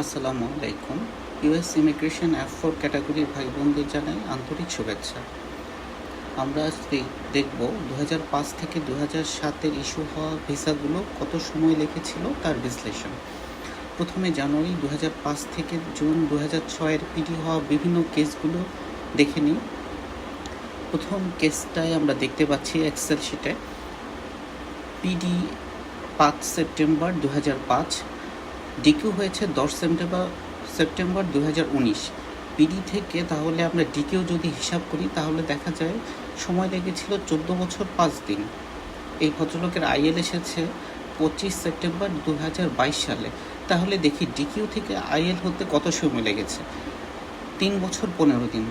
আসসালামু আলাইকুম। US immigration app four ক্যাটাগরির ভাই বোনদের জানাই আন্তরিক শুভেচ্ছা। আমরা আজকে দেখব দু থেকে দু হাজার সাতের ইস্যু হওয়া ভিসাগুলো কত সময় লেগেছিল তার বিশ্লেষণ। প্রথমে জানুয়ারি দু থেকে জুন দু হাজার ছয়ের পিডি হওয়া বিভিন্ন কেসগুলো দেখে নিই। প্রথম কেসটায় আমরা দেখতে পাচ্ছি এক্সেল শিটে পিডি পাঁচ সেপ্টেম্বর দু পাঁচ ডিকিউ হয়েছে দশ সেপ্টেম্বর সেপ্টেম্বর দু হাজার উনিশ। পিডি থেকে তাহলে আমরা ডিকিউ যদি হিসাব করি, তাহলে দেখা যায় সময় লেগেছিল চোদ্দ বছর পাঁচ দিন। এই ভদ্রলোকের আইএল এসেছে পঁচিশ সেপ্টেম্বর দু হাজার বাইশ সালে। তাহলে দেখি ডিকিউ থেকে আইএল হতে কত সময় লেগেছে? তিন বছর পনেরো দিন।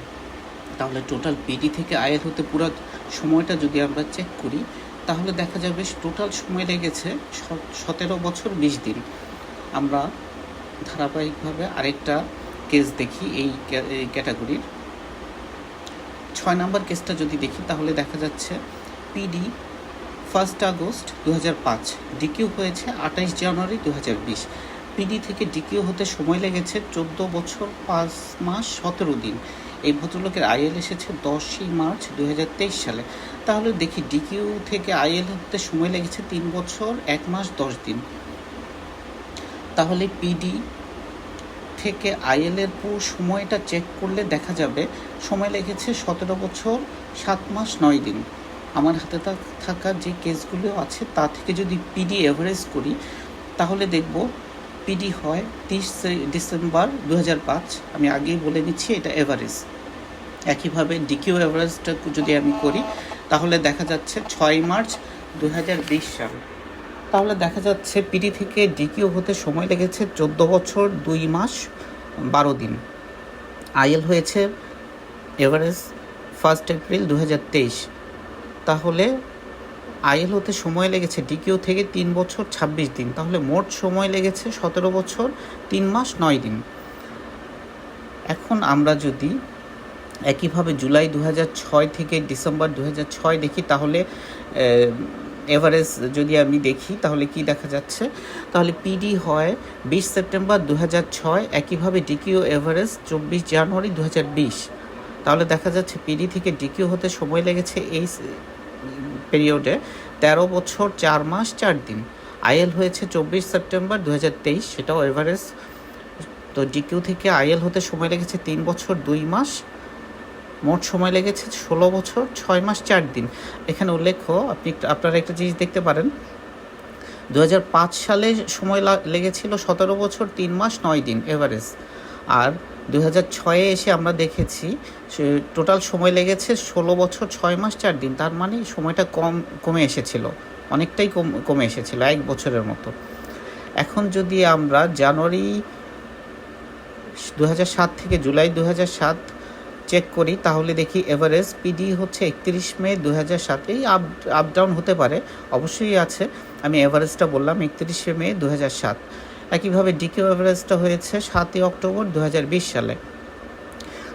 তাহলে টোটাল পিডি থেকে আইএল হতে পুরো সময়টা যদি আমরা চেক করি, তাহলে দেখা যাবে টোটাল সময় লেগেছে সতেরো বছর বিশ দিন। আমরা ধারাবাহিকভাবে আরেকটা কেস দেখি এই ক্যাটাগরির। ছয় নম্বর কেসটা যদি দেখি, তাহলে দেখা যাচ্ছে পিডি ফার্স্ট আগস্ট দু পাঁচ, ডিকিউ হয়েছে আঠাইশ জানুয়ারি দু বিশ। পিডি থেকে ডিকিউ হতে সময় লেগেছে চোদ্দ বছর পাঁচ মাস সতেরো দিন। এই ভদ্রলোকের আইএল এসেছে দশই মার্চ দু হাজার তেইশ সালে। তাহলে দেখি ডিকিউ থেকে আইএল হতে সময় লেগেছে তিন বছর, এক মাস, দশ দিন। তাহলে পিডি থেকে আইএল এর পুরো সময়টা চেক করলে দেখা যাবে, সময় লেগেছে সতেরো বছর, সাত মাস, নয় দিন। আমার হাতে থাকা যে কেসগুলো আছে তা থেকে যদি পিডি এভারেজ করি, তাহলে দেখব পিডি হয় তিরিশ ডিসেম্বর দু হাজার পাঁচ। আমি আগেই বলে নিচ্ছি এটা এভারেজ একইভাবে ডিকিউ এভারেজটা যদি আমি করি, তাহলে দেখা যাচ্ছে ছয় মার্চ দু সাল। তাহলে দেখা যাচ্ছে পিডি থেকে ডিকিউ হতে সময় লেগেছে চোদ্দ বছর, দুই মাস, বারো দিন। আইএল হয়েছে এভারেজ ফার্স্ট এপ্রিল দু হাজার তেইশ। তাহলে আইএল হতে সময় লেগেছে ডিকিউ থেকে তিন বছর, ছাব্বিশ দিন। তাহলে মোট সময় লেগেছে সতেরো বছর, তিন মাস, নয় দিন। এখন আমরা যদি একইভাবে জুলাই দু থেকে ডিসেম্বর দু দেখি, তাহলে এভারেজ যদি আমি দেখি, তাহলে কি দেখা যাচ্ছে? তাহলে পিডি হয় বিশ সেপ্টেম্বর দু ছয়, একইভাবে ডিকিউ এভারেজ চব্বিশ জানুয়ারি দু হাজার বিশ। তাহলে দেখা যাচ্ছে পিডি থেকে ডিকিউ হতে সময় লেগেছে এই পিরিয়ডে তেরো বছর, চার মাস, চার দিন। আইএল হয়েছে চব্বিশ সেপ্টেম্বর দু হাজার তেইশ, সেটাও এভারেজ তো ডিকিউ থেকে আইএল হতে সময় লেগেছে তিন বছর, দুই মাস। মোট সময় লেগেছে ষোলো বছর, ছয় মাস, চার দিন। এখানে উল্লেখ্য আপনি আপনারা একটা জিনিস দেখতে পারেন। দু হাজার পাঁচ সালে সময় লেগেছিল সতেরো বছর, তিন মাস, নয় দিন, এভারেজ। আর দু হাজার ছয়ে এসে আমরা দেখেছি টোটাল সময় লেগেছে ষোলো বছর, ছয় মাস, চার দিন। তার মানে সময়টা কম, কমে এসেছিল। অনেকটাই কম, কমে এসেছিল, এক বছরের মতো। এখন যদি আমরা জানুয়ারি দু সাত থেকে জুলাই দু সাত চেক করি, তাহলে দেখি এভারেজ পিডি হচ্ছে একত্রিশ মে দু হাজার সাতেই আপ আপ ডাউন হতে পারে, অবশ্যই আছে। আমি এভারেজটা বললাম, একত্রিশে মে দু হাজার সাত। একইভাবে ডিকিউ এভারেজটা হয়েছে সাতই অক্টোবর দু হাজার বিশ সালে।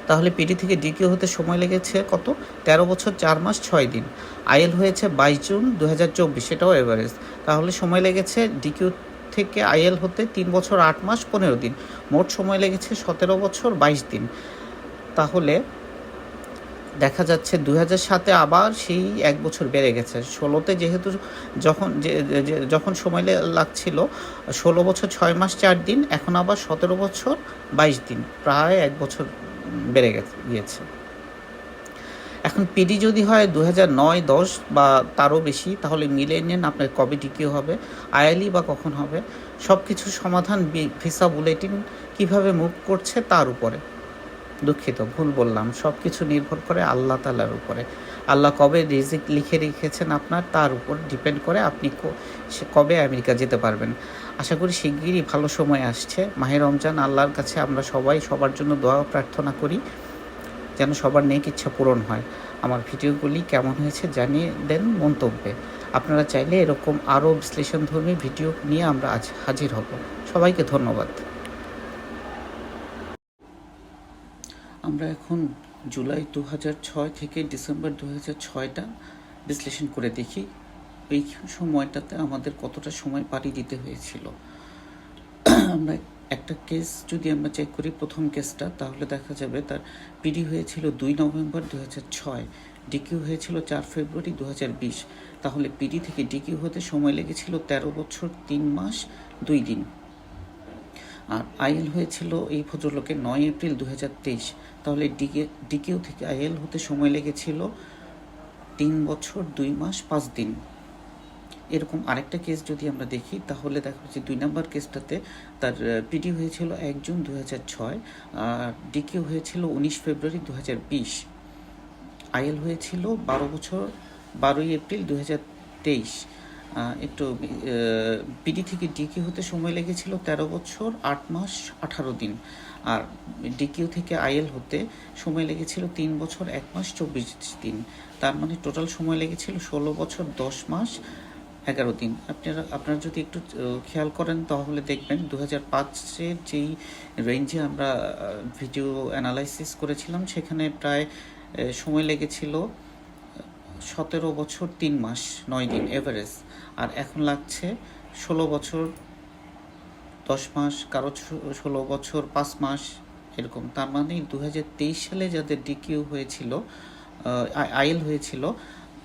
তাহলে পিডি থেকে ডিকিউ হতে সময় লেগেছে কত? তেরো বছর, চার মাস, ছয় দিন। আইএল হয়েছে বাইশ জুন দু হাজার চব্বিশ, সেটাও এভারেজ তাহলে সময় লেগেছে ডিকিউ থেকে আইএল হতে তিন বছর, আট মাস, পনেরো দিন। মোট সময় লেগেছে সতেরো বছর, বাইশ দিন। তাহলে দেখা যাচ্ছে দু হাজার সাতে আবার সেই এক বছর বেড়ে গেছে। ষোলোতে যেহেতু যখন যখন সময় লাগছিল, ষোলো বছর ছয় মাস চার দিন, এখন আবার সতেরো বছর বাইশ দিন, প্রায় এক বছর বেড়ে গেছে, গিয়েছে। এখন পিডি যদি হয় দু হাজার নয়, দশ বা তারও বেশি, তাহলে মিলে নেন আপনার কবে ডিকিউ হবে আয়ালি বা কখন হবে সব কিছুর সমাধান ভিসা বুলেটিন কীভাবে মুভ করছে তার উপরে। দুঃখিত, ভুল বললাম। সব কিছু নির্ভর করে আল্লাহ তালার উপরে। আল্লাহ কবে রিজিক লিখে রেখেছেন আপনার, তার উপর ডিপেন্ড করে আপনি কবে আমেরিকা যেতে পারবেন। আশা করি শিগগিরই ভালো সময় আসছে। মাহের রমজান, আল্লাহর কাছে আমরা সবাই সবার জন্য দোয়া প্রার্থনা করি, যেন সবার নেক ইচ্ছা পূরণ হয়। আমার ভিডিওগুলি কেমন হয়েছে জানিয়ে দেন মন্তব্যে। আপনারা চাইলে এরকম আরও বিশ্লেষণধর্মী ভিডিও নিয়ে আমরা আজ হাজির হব। সবাইকে ধন্যবাদ। আমরা এখন জুলাই দু ছয় থেকে ডিসেম্বর দু হাজার ছয়টা বিশ্লেষণ করে দেখি এই সময়টাতে আমাদের কতটা সময় পাড়ি দিতে হয়েছিল। আমরা একটা কেস যদি আমরা চেক করি, প্রথম কেসটা তাহলে দেখা যাবে তার পিডি হয়েছিল দুই নভেম্বর দু ছয় ডিকিউ হয়েছিল চার ফেব্রুয়ারি দু বিশ। তাহলে পিডি থেকে ডিকিউ হতে সময় লেগেছিল তেরো বছর তিন মাস দুই দিন। আর আইএল হয়েছিল এই ভদ্রলোকের নয় এপ্রিল দু হাজার তেইশ। তাহলে ডিকে, ডিকেও থেকে আইএল হতে সময় লেগেছিল তিন বছর, দুই মাস, পাঁচ দিন। এরকম আরেকটা কেস যদি আমরা দেখি, তাহলে দেখা যাচ্ছে দুই নম্বর কেসটাতে তার পিডি হয়েছিল এক জুন দু হাজার ছয়, আর ডিকিউ হয়েছিল উনিশ ফেব্রুয়ারি দু হাজার বিশ। আইএল হয়েছিল বারো বছর, বারোই এপ্রিল দু হাজার তেইশ। একটু পিডি থেকে ডিকিউ হতে সময় লেগেছিল তেরো বছর, আট মাস, আঠারো দিন। আর ডিকিউ থেকে আইএল হতে সময় লেগেছিল তিন বছর, এক মাস, চব্বিশ দিন। তার মানে টোটাল সময় লেগেছিল ষোলো বছর, দশ মাস, এগারো দিন। আপনারা আপনারা যদি একটু খেয়াল করেন তাহলে দেখবেন দু হাজার পাঁচের যেই রেঞ্জে আমরা ভিডিও অ্যানালাইসিস করেছিলাম, সেখানে প্রায় সময় লেগেছিল সতেরো বছর তিন মাস, নয় দিন এভারেজ আর এখন লাগছে ষোলো বছর, দশ মাস, কারও ষোলো বছর, পাঁচ মাস, এরকম। তার মানে দুহাজার তেইশ সালে যাদের ডিকিউ হয়েছিল আইএল হয়েছিল,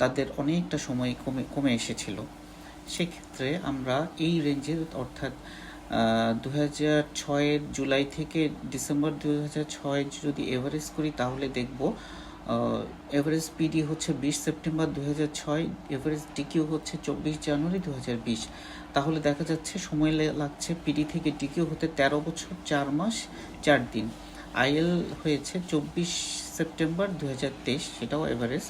তাদের অনেকটা সময় কমে কমে এসেছিল। সেক্ষেত্রে আমরা এই রেঞ্জের অর্থাৎ দু হাজার ছয়ের জুলাই থেকে ডিসেম্বর দু হাজার ছয় যদি এভারেজ করি, তাহলে দেখব এভারেজ পিডি হচ্ছে বিশ সেপ্টেম্বর দু হাজার ছয় এভারেজ ডিকিউ হচ্ছে চব্বিশ জানুয়ারি দু হাজার বিশ। তাহলে দেখা যাচ্ছে সময় লাগছে পিডি থেকে ডিকিউ হতে তেরো বছর, চার মাস, চার দিন। আইএল হয়েছে চব্বিশ সেপ্টেম্বর দু তেইশ, সেটাও এভারেজ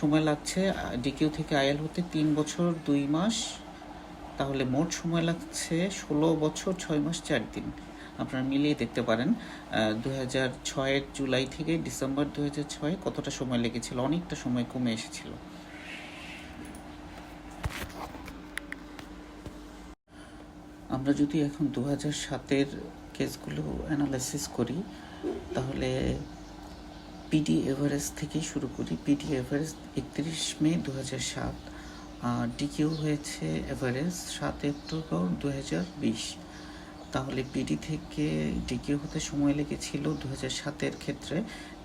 সময় লাগছে ডিকিউ থেকে আইএল হতে তিন বছর, দুই মাস। তাহলে মোট সময় লাগছে ষোলো বছর, ছয় মাস, চার দিন। আপনারা মিলিয়ে দেখতে পারেন দু হাজার ছয়ের জুলাই থেকে ডিসেম্বর দু হাজার ছয় কতটা সময় লেগেছিল, অনেকটা সময় কমে এসেছিল। আমরা যদি এখন দু হাজার সাতের কেসগুলো অ্যানালাইসিস করি, তাহলে পিডি এভারেজ থেকে শুরু করি। পিডি এভারেজ একত্রিশ মে দু হাজার সাত ডিকিউ হয়েছে এভারেজ সাত অক্টোবর দু হাজার বিশ। তাহলে পিডি থেকে ডিকিউ হতে সময় লেগেছিল দু হাজার সাতের ক্ষেত্রে,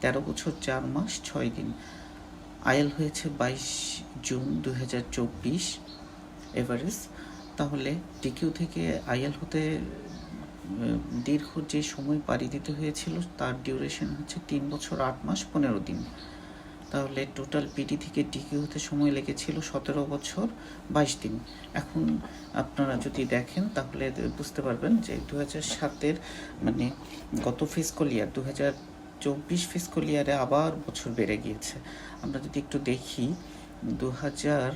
তেরো বছর, চার মাস, ছয় দিন। আইএল হয়েছে বাইশ জুন দু হাজার চব্বিশ এভারেজ তাহলে ডিকিউ থেকে আইএল হতে দীর্ঘ যে সময় পাড়ি দিতে হয়েছিল, তার ডিউরেশন হচ্ছে তিন বছর, আট মাস, পনেরো দিন। তাহলে টোটাল পিডি থেকে ডিকি হতে সময় লেগেছিল সতেরো বছর, বাইশ দিন। এখন আপনারা যদি দেখেন তাহলে বুঝতে পারবেন যে দু হাজার সাতের মানে গত ফিসকল ইয়ার দু হাজার চব্বিশ ফিসকল ইয়ারে আবার বছর বেড়ে গিয়েছে। আমরা যদি একটু দেখি দু হাজার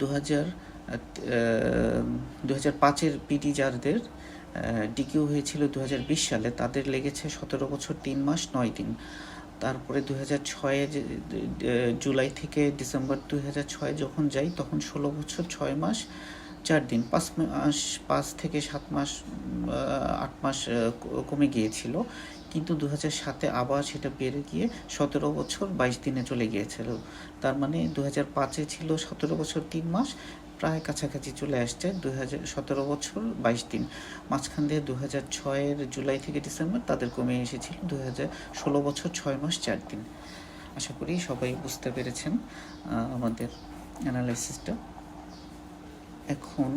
দু হাজার দু হাজার পাঁচের পিডি যারদের ডিকিউ হয়েছিল দু হাজার বিশ সালে। তাদের লেগেছে সতেরো বছর, তিন মাস, নয় দিন। তারপরে দু হাজার ছয়ে জুলাই থেকে ডিসেম্বর দু হাজার ছয় যখন যাই, তখন ষোলো বছর, ছয় মাস, চার দিন। পাঁচ মাস, পাঁচ থেকে সাত মাস আট মাস কমে গিয়েছিল। কিন্তু দু হাজার সাতে আবার সেটা বেড়ে গিয়ে সতেরো বছর বাইশ দিনে চলে গিয়েছিল। তার মানে দু হাজার পাঁচে ছিল সতেরো বছর, তিন মাস। প্রায় কাছাকাছি চলে আসছে দু হাজার সতেরো বছর বাইশ দিন। মাঝখান দিয়ে দু হাজার ছয়ের জুলাই থেকে ডিসেম্বর তাদের কমে এসেছিল দু হাজার ষোলো বছর ছয় মাস চার দিন। আশা করি সবাই বুঝতে পেরেছেন আমাদের অ্যানালাইসিসটা। এখন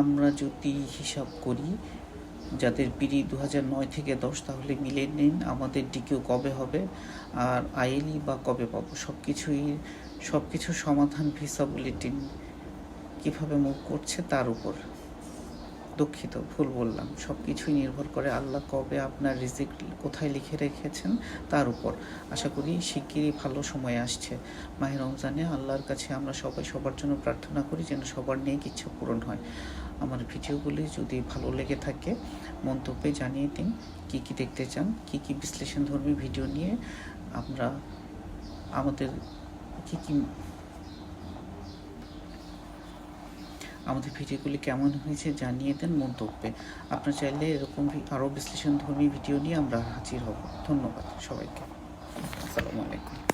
আমরা যদি হিসাব করি যাদের পিডি দু নয় থেকে দশ, তাহলে মিলে নিন। আমাদের ডিকিউ কবে হবে? আর আইএলই বা কবে পাবো? সব কিছুই সব কিছুর সমাধান ভিসা বুলেটিন কীভাবে মুভ করছে তার উপর। দুঃখিত, ভুল বললাম। সব কিছুই নির্ভর করে আল্লাহ কবে আপনার রিজিক কোথায় লিখে রেখেছেন তার উপর। আশা করি শিগগিরই ভালো সময় আসছে। মাহে রমজানে আল্লাহর কাছে আমরা সবাই সবার জন্য প্রার্থনা করি যেন সবার নিয়ে ইচ্ছা পূরণ হয়। আমার ভিডিওগুলি যদি ভালো লেগে থাকে, মন্তব্যে জানিয়ে দিন, কি কি দেখতে চান, কি কি বিশ্লেষণধর্মী ভিডিও নিয়ে আমরা আমাদের কি কি আমাদের ভিডিওগুলি কেমন হয়েছে জানিয়ে দেন মন্তব্যে। আপনার চাইলে এরকম আরও বিশ্লেষণধর্মী ভিডিও নিয়ে আমরা হাজির হব। ধন্যবাদ সবাইকে। আসসালামু আলাইকুম।